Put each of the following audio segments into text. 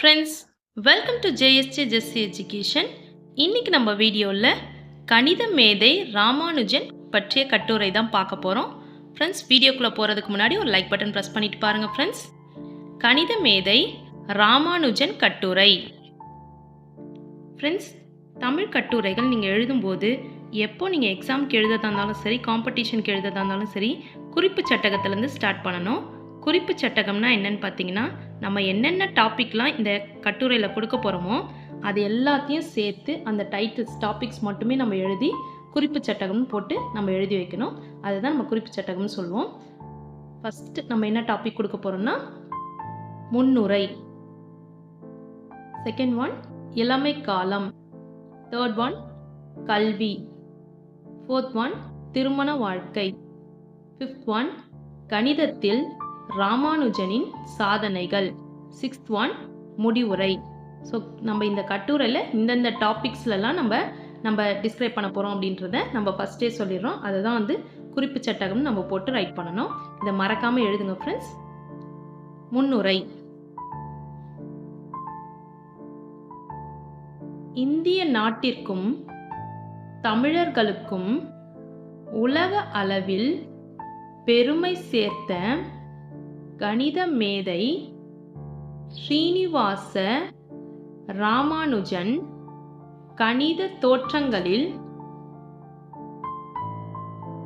Friends welcome to JSJ Jessy education இன்னைக்கு நம்ம வீடியோவில் கணித மேதை ராமானுஜன் பற்றிய கட்டுரை தான் பார்க்க போகிறோம் ஃப்ரெண்ட்ஸ் வீடியோக்குள்ளே போகிறதுக்கு முன்னாடி ஒரு லைக் பட்டன் ப்ரெஸ் பண்ணிட்டு பாருங்கள் ஃப்ரெண்ட்ஸ் கணித மேதை ராமானுஜன் கட்டுரை. ஃப்ரெண்ட்ஸ் தமிழ் கட்டுரைகள் நீங்கள் எழுதும்போது எப்போ நீங்கள் எக்ஸாம்க்கு எழுததா இருந்தாலும் சரி காம்படிஷனுக்கு எழுததா இருந்தாலும் சரி குறிப்பு சட்டகத்திலேருந்து ஸ்டார்ட் பண்ணணும். குறிப்பு சட்டகம்னா என்னன்னு பார்த்தீங்கன்னா நம்ம என்னென்ன டாபிக்லாம் இந்த கட்டுரையில் கொடுக்க போகிறோமோ அது எல்லாத்தையும் சேர்த்து அந்த டைட்டில்ஸ் டாபிக்ஸ் மட்டுமே நம்ம எழுதி குறிப்பு சட்டகம்னு போட்டு நம்ம எழுதி வைக்கணும். அதுதான் நம்ம குறிப்பு சட்டகம்னு சொல்லுவோம். ஃபஸ்ட்டு நம்ம என்ன டாபிக் கொடுக்க போகிறோம்னா முன்னுரை. செகண்ட் ஒன் இளமை காலம். தேர்ட் ஒன் கல்வி. ஃபோர்த் ஒன் திருமண வாழ்க்கை. ஃபிஃப்த் ஒன் கணிதத்தில் ராமானுஜனின் சாதனைகள். சிக்ஸ்த் ஒன் முடிவுரை. ஸோ நம்ம இந்த கட்டுரையில் இந்தந்த டாபிக்ஸ்லலாம் நம்ம நம்ம டிஸ்கிரைப் பண்ண போகிறோம் அப்படின்றத நம்ம ஃபஸ்ட்டே சொல்லிடுறோம். அதை தான் வந்து குறிப்பு சட்டகம்னு நம்ம போட்டு ரைட் பண்ணணும். இதை மறக்காமல் எழுதுங்க ஃப்ரெண்ட்ஸ் முன்னுரை. இந்திய நாட்டிற்கும் தமிழர்களுக்கும் உலக அளவில் பெருமை சேர்த்த கணித மேதை ஸ்ரீனிவாச ராமானுஜன் கணித தோற்றங்களில்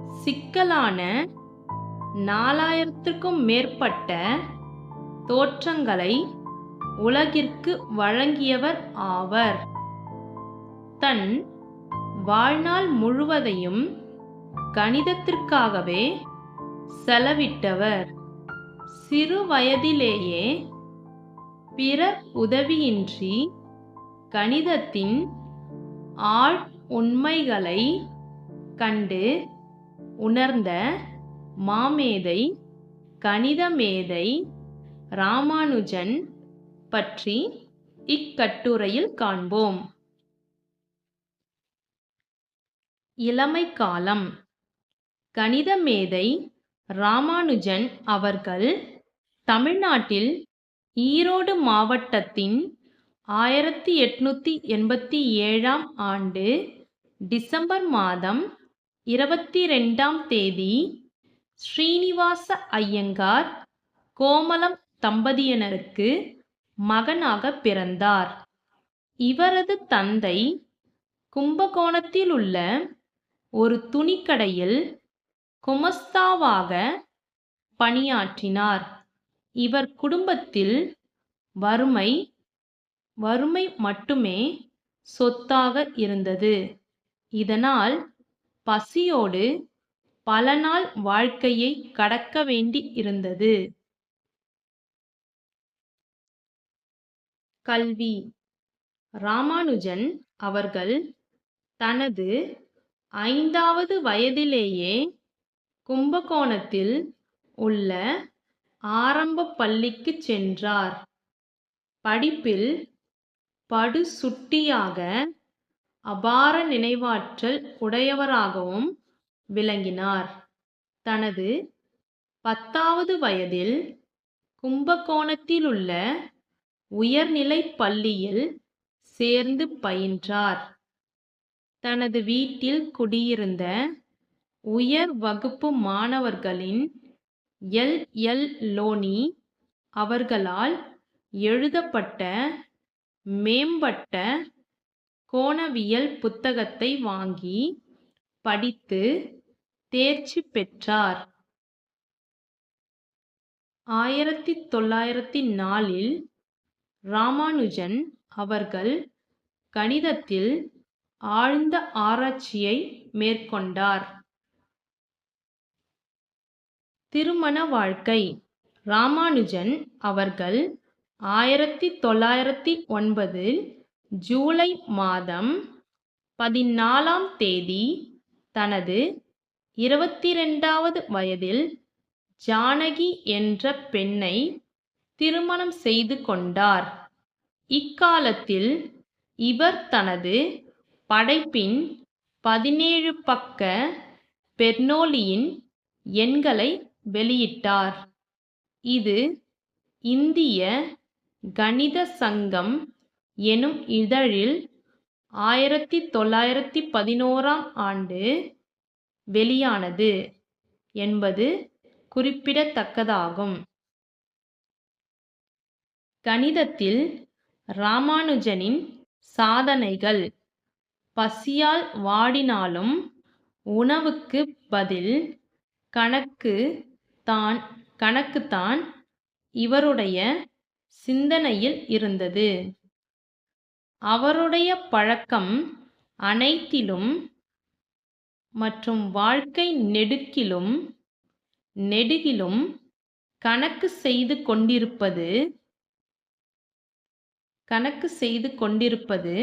சிக்கலான நாலாயிரத்திற்கும் மேற்பட்ட தோற்றங்களை உலகிற்கு வழங்கியவர் ஆவர். தன் வாழ்நாள் முழுவதையும் கணிதத்திற்காகவே செலவிட்டவர். சிறு வயதிலேயே பிறர் உதவியின்றி கணிதத்தின் ஆழ் உண்மைகளை கண்டு உணர்ந்த மாமேதை கணித மேதை ராமானுஜன் பற்றி இக்கட்டுரையில் காண்போம். இளமை காலம் கணித மேதை ராமானுஜன் அவர்கள் தமிழ்நாட்டில் ஈரோடு மாவட்டத்தின் ஆயிரத்தி எட்நூற்றி எண்பத்தி ஏழாம் ஆண்டு டிசம்பர் மாதம் இருபத்தி ரெண்டாம் தேதி ஸ்ரீனிவாச ஐயங்கார் கோமலம் தம்பதியினருக்கு மகனாக பிறந்தார். இவரது தந்தை கும்பகோணத்தில் உள்ள ஒரு துணிக்கடையில் குமஸ்தாவாக பணியாற்றினார். இவர் குடும்பத்தில் வறுமை வறுமை மட்டுமே சொத்தாக இருந்தது. இதனால் பசியோடு பல நாள் வாழ்க்கையை கடக்க வேண்டி இருந்தது. கல்வி. ராமானுஜன் அவர்கள் தனது ஐந்தாவது வயதிலேயே கும்பகோணத்தில் உள்ள ஆரம்ப பள்ளிக்கு சென்றார். படிப்பில் படுசுட்டியாக அபார நினைவாற்றல் உடையவராகவும் விளங்கினார். தனது பத்தாவது வயதில் கும்பகோணத்தில் உள்ள உயர்நிலை பள்ளியில் சேர்ந்து பயின்றார். தனது வீட்டில் குடியிருந்த உயர் வகுப்பு மாணவர்களின் எல். எல். லோனி அவர்களால் எழுதப்பட்ட மேம்பட்ட கோணவியல் புத்தகத்தை வாங்கி படித்து தேர்ச்சி பெற்றார். ஆயிரத்தி தொள்ளாயிரத்தி நாலில் ராமானுஜன் அவர்கள் கணிதத்தில் ஆழ்ந்த ஆராய்ச்சியை மேற்கொண்டார். திருமண வாழ்க்கை. ராமானுஜன் அவர்கள் ஆயிரத்தி தொள்ளாயிரத்தி ஒன்பதில் ஜூலை மாதம் பதினாலாம் தேதி தனது இருபத்தி ரெண்டாவது வயதில் ஜானகி என்ற பெண்ணை திருமணம் செய்து கொண்டார். இக்காலத்தில் இவர் தனது படைப்பின் பதினேழு பக்க பெர்னோலியின் எண்களை வெளியிட்டார். இது இந்திய கணித சங்கம் எனும் இதழில் ஆயிரத்தி தொள்ளாயிரத்தி பதினோராம் ஆண்டு வெளியானது என்பது குறிப்பிடத்தக்கதாகும். கணிதத்தில் ராமானுஜனின் சாதனைகள் பசியால் வாடினாலும் உணவுக்கு பதில் கணக்கு தான் கணக்குத்தான் இவருடைய சிந்தனையில் இருந்தது. அவருடைய பழக்கம் அனைத்திலும் மற்றும் வாழ்க்கை நெடுக்கிலும் நெடுகிலும் கணக்கு செய்து கொண்டிருப்பது கணக்கு செய்து கொண்டிருப்பது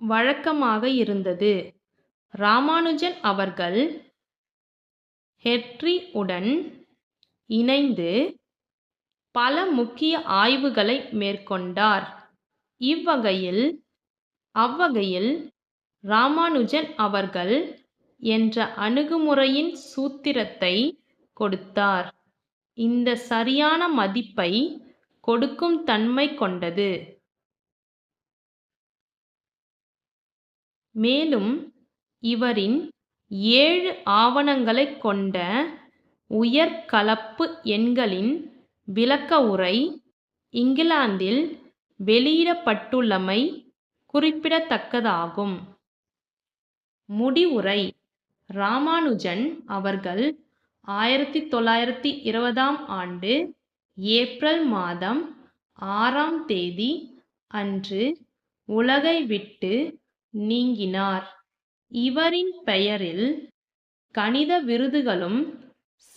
வழக்கமாக இருந்தது. ராமானுஜன் அவர்கள் ஹெட்ரி உடன் இணைந்து பல முக்கிய ஆய்வுகளை மேற்கொண்டார். இவ்வகையில் அவ்வகையில் ராமானுஜன் அவர்கள் என்ற அணுகுமுறையின் சூத்திரத்தை கொடுத்தார். இந்த சரியான மதிப்பை கொடுக்கும் தன்மை கொண்டது. மேலும் இவரின் ஏழு ஆவணங்களைக் கொண்ட உயர்கலப்பு எண்களின் விளக்க உரை இங்கிலாந்தில் வெளியிடப்பட்டுள்ளமை குறிப்பிடத்தக்கதாகும். முடிவுரை ராமானுஜன் அவர்கள் ஆயிரத்தி தொள்ளாயிரத்தி இருபதாம் ஆண்டு ஏப்ரல் மாதம் ஆறாம் தேதி அன்று உலகை விட்டு நீங்கினார். இவரின் பெயரில் கணித விருதுகளும்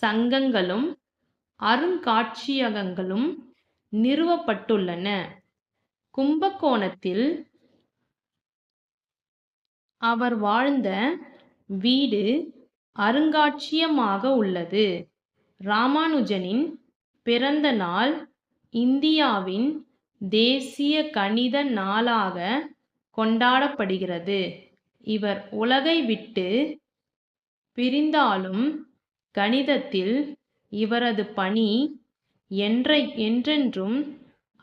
சங்கங்களும் அருங்காட்சியகங்களும் நிறுவப்பட்டுள்ளன. கும்பகோணத்தில் அவர் வாழ்ந்த வீடு அருங்காட்சியமாக உள்ளது. ராமானுஜனின் பிறந்த நாள் இந்தியாவின் தேசிய கணித நாளாக கொண்டாடப்படுகிறது. இவர் உலகை விட்டு பிரிந்தாலும் கணிதத்தில் இவரது பணி என்றை என்றென்றும்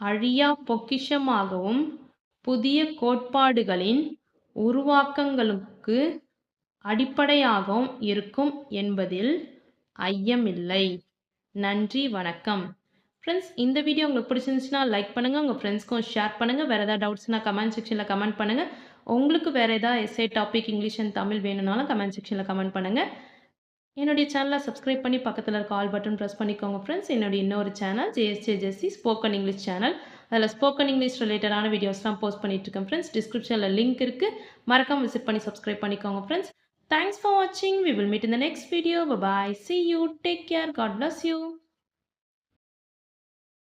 அழியா பொக்கிஷமாகவும் புதிய கோட்பாடுகளின் உருவாக்கங்களுக்கு அடிப்படையாகவும் இருக்கும் என்பதில் ஐயமில்லை. நன்றி வணக்கம். ஃப்ரெண்ட்ஸ் இந்த வீடியோ உங்களுக்கு பிடிச்சிருந்துச்சுன்னா லைக் பண்ணுங்கள் உங்கள் ஃப்ரெண்ட்ஸ்க்கும் ஷேர் பண்ணுங்கள் வேறு ஏதாவது டவுட்ஸ்னால் கமெண்ட் செக்ஷனில் கமெண்ட் பண்ணுங்கள் உங்களுக்கு வேறு ஏதாவது எஸ்ஏ டாபிக் இங்கிலீஷ் அண்ட் தமிழ் வேணும்னாலும் கமெண்ட் செக்ஷனில் கமெண்ட் பண்ணுங்கள் என்னுடைய சேனலை சப்ஸ்கிரைப் பண்ணி பக்கத்தில் இருக்க ஆல் பட்டன் ப்ரெஸ் பண்ணிக்கோங்க ஃப்ரெண்ட்ஸ் என்னுடைய இன்னொரு channel JSJ Jessy spoken English channel அதில் ஸ்போக்கன் இங்கிலீஷ் ரிலேட்டடான வீடியோஸ்லாம் போஸ்ட் பண்ணிட்டுருக்கேன் ஃப்ரெண்ட்ஸ் டிஸ்கிரிப்ஷனில் லிங்க் இருக்குது மறக்காம விசிட் பண்ணி சப்ஸ்கிரைப் பண்ணிக்கோங்க ஃப்ரெண்ட்ஸ் தேங்க்ஸ் ஃபார் வாட்சிங் வி வில் மீட் இந்த next video bye see you take care God bless you